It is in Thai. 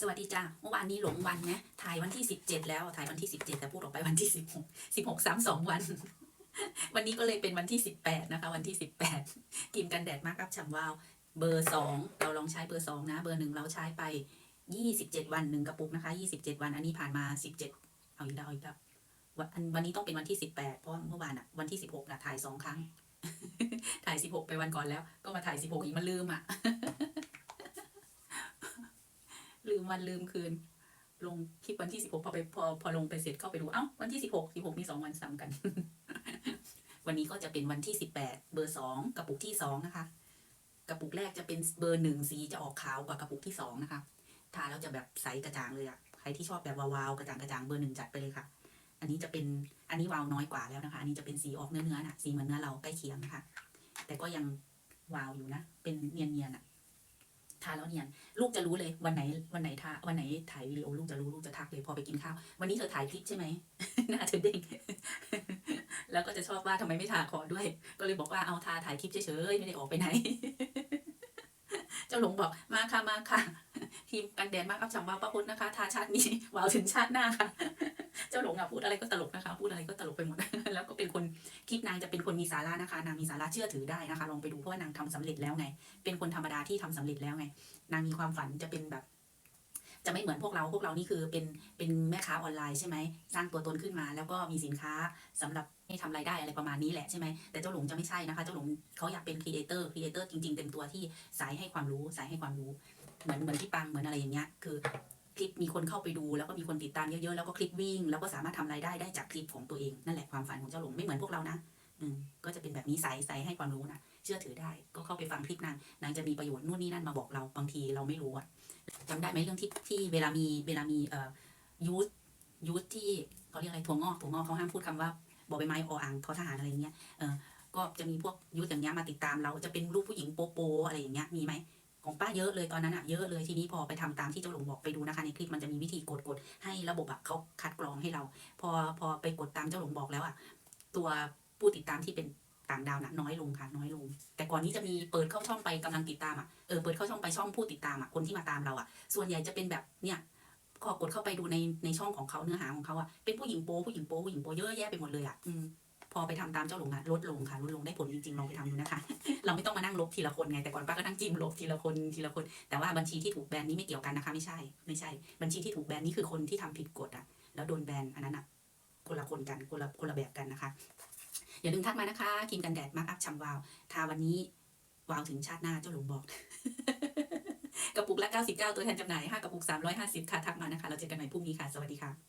สวัสดีจ้าเมื่อวานนี้หลงวันนะ ถ่ายวันที่สิบเจ็ดแล้ว ถ่ายวันที่สิบเจ็ดแต่พูดออกไปวันที่สิบหกสิบหกสามสองวัน วันนี้ก็เลยเป็นวันที่สิบแปดนะคะ วันที่สิบแปดกินกันแดดมากอัพฉ่ำวาว เบอร์สองเราลองใช้เบอร์สองนะ เบอร์หนึ่งเราใช้ไปยี่สิบเจ็ดวันหนึ่งกระปุกนะคะยี่สิบเจ็ดวัน อันนี้ผ่านมาสิบเจ็ดเอาอีกแล้วเอาอีกแล้ววันอันวันนี้ต้องเป็นวันที่สิบแปดเพราะเมื่อวานอะวันที่สิบหกนะถ่ายสองครั้ง ถ่ายสิบหกไปวันก่อนแล้ว ก็มาถ่ายสิบหกอีกมันลืมอะ ลืมวันลืมคืน ลงคลิปวันที่สิบหกพอไปพอพอลงไปเสร็จเข้าไปดูเอ้าวันที่สิบหกสิบหกมีสองวันซ้ำกัน วันนี้ก็จะเป็นวันที่สิบแปดเบอร์สองกระปุกที่สองนะคะ กระปุกแรกจะเป็นเบอร์หนึ่งสีจะออกขาวกว่ากระปุกที่สองนะคะทาแล้วจะแบบใสกระจ่างเลยอะใครที่ชอบแบบวาวๆกระจ่างกระจ่างเบอร์หนึ่งจัดไปเลยค่ะ อันนี้จะเป็นอันนี้วาวน้อยกว่าแล้วนะคะ อันนี้จะเป็นสีออกเนื้อเนื้อๆน่ะสีเหมือนเนื้อเราใกล้เคียงนะคะ แต่ก็ยังวาวอยู่นะ เป็นเนียนเนียนๆอะ ทาแล้วเนียนลูกจะรู้เลยวันไหนวันไหนทาวันไหนถ่ายวิดีโอลูกจะรู้ลูกจะทักเลยพอไปกินข้าว วันนี้เธอถ่ายคลิปใช่ไหมหน้าเธอเด้งแล้วก็จะชอบว่าทำไมไม่ทาคอด้วย ก็เลยบอกว่าเอาทาถ่ายคลิปเฉยๆไม่ได้ออกไปไหน เจ้าหลงบอกมาค่ะมาค่ะ ทีมกันแดนมากอัพชังว่าป้าพุทธนะคะ ทาชาตินี้วาวถึงชาติหน้าค่ะ เจ้าหลงอะพูดอะไรก็ตลกนะคะ พูดอะไรก็ตลกไปหมด เป็นคนคลิปนางจะเป็นคนมีสาระนะคะ นางมีสาระเชื่อถือได้นะคะ ลองไปดูเพราะว่านางทำสำเร็จแล้วไง เป็นคนธรรมดาที่ทำสำเร็จแล้วไง นางมีความฝันจะเป็นแบบ จะไม่เหมือนพวกเราพวกเรานี่คือเป็นเป็นแม่ค้าออนไลน์ใช่ไหมสร้างตัวตนขึ้นมาแล้วก็มีสินค้าสำหรับให้ทำรายได้อะไรประมาณนี้แหละใช่ไหมแต่เจ้าหลงจะไม่ใช่นะคะ เจ้าหลงเขาอยากเป็นครีเอเตอร์ครีเอเตอร์จริงๆเต็มตัวที่สายให้ความรู้สายให้ความรู้ เหมือนเหมือนที่ปังเหมือนอะไรอย่างเงี้ยคือ คลิปมีคนเข้าไปดู แล้วก็มีคนติดตามเยอะๆแล้วก็คลิปวิ่ง แล้วก็สามารถทำรายได้ได้จากคลิปของตัวเองนั่นแหละความฝันของเจ้าหลงไม่เหมือนพวกเรานะอืมก็จะเป็นแบบนี้ใสายสให้ความรู้นะเชื่อถือได้ก็เข้าไปฟังคลิปนางนางจะมีประโยชน์นู่นนี่นั่นมาบอกเราบางทีเราไม่รู้อะจำได้ไหมเรื่องที่ที่เวลามีเวลามีเอ่อยูทยูทที่เขาเรียกอะไรถั่วงอกถั่วงอกเขาห้ามพูดคำว่าบอใบไม้ออ่างทอทหารอะไรอย่างเงี้ยเออก็จะมีพวกยูทอย่างเงี้ยมาติดตามเราจะเป็นรูปผู้หญิงโป๊โปอะไรอย่างเงี้ยมีไหม ของป้าเยอะเลยตอนนั้นอะเยอะเลยทีนี้พอไปทำตามที่เจ้าหลงบอกไปดูนะคะในคลิปมันจะมีวิธีกดกดให้ระบบอะเขาคัดกรองให้เรา พอพอไปกดตามเจ้าหลงบอกแล้วอะตัวผู้ติดตามที่เป็นต่างดาวน่ะน้อยลงค่ะน้อยลง แต่ก่อนนี้จะมีเปิดเข้าช่องไปกำลังติดตามอะเออเปิดเข้าช่องไปช่องผู้ติดตามอะคนที่มาตามเราอะส่วนใหญ่จะเป็นแบบเนี่ยพอกดเข้าไปดูในในช่องของเขาเนื้อหาของเขาอะเป็นผู้หญิงโป๊ผู้หญิงโป๊ผู้หญิงโป๊เยอะแยะไปหมดเลยอะอืม พอไปทำตามเจ้าหลงอะลดลงค่ะลดลงได้ผลจริงๆลองไปทำดูนะคะ เราไม่ต้องมานั่งลบทีละคนไงแต่ก่อนป้าก็นั่งจิ้มลบทีละคนทีละคน แต่ว่าบัญชีที่ถูกแบนนี้ไม่เกี่ยวกันนะคะ ไม่ใช่ ไม่ใช่ บัญชีที่ถูกแบนนี่คือคนที่ทำผิดกฎอะแล้วโดนแบนอันนั้นอะคนละคนกันคนละคนละแบบกันนะคะอย่าลืมทักมานะคะครีมกันแดดมาร์กอัพชัมวาวทาวันนี้วาวถึงชาติหน้าเจ้าหลวงบอกกระปุกละ 99 ตัวแทนจำหน่าย 5 กระปุก 350 ค่ะ ทักมานะคะ เราเจอกันใหม่พรุ่งนี้ค่ะ สวัสดีค่ะ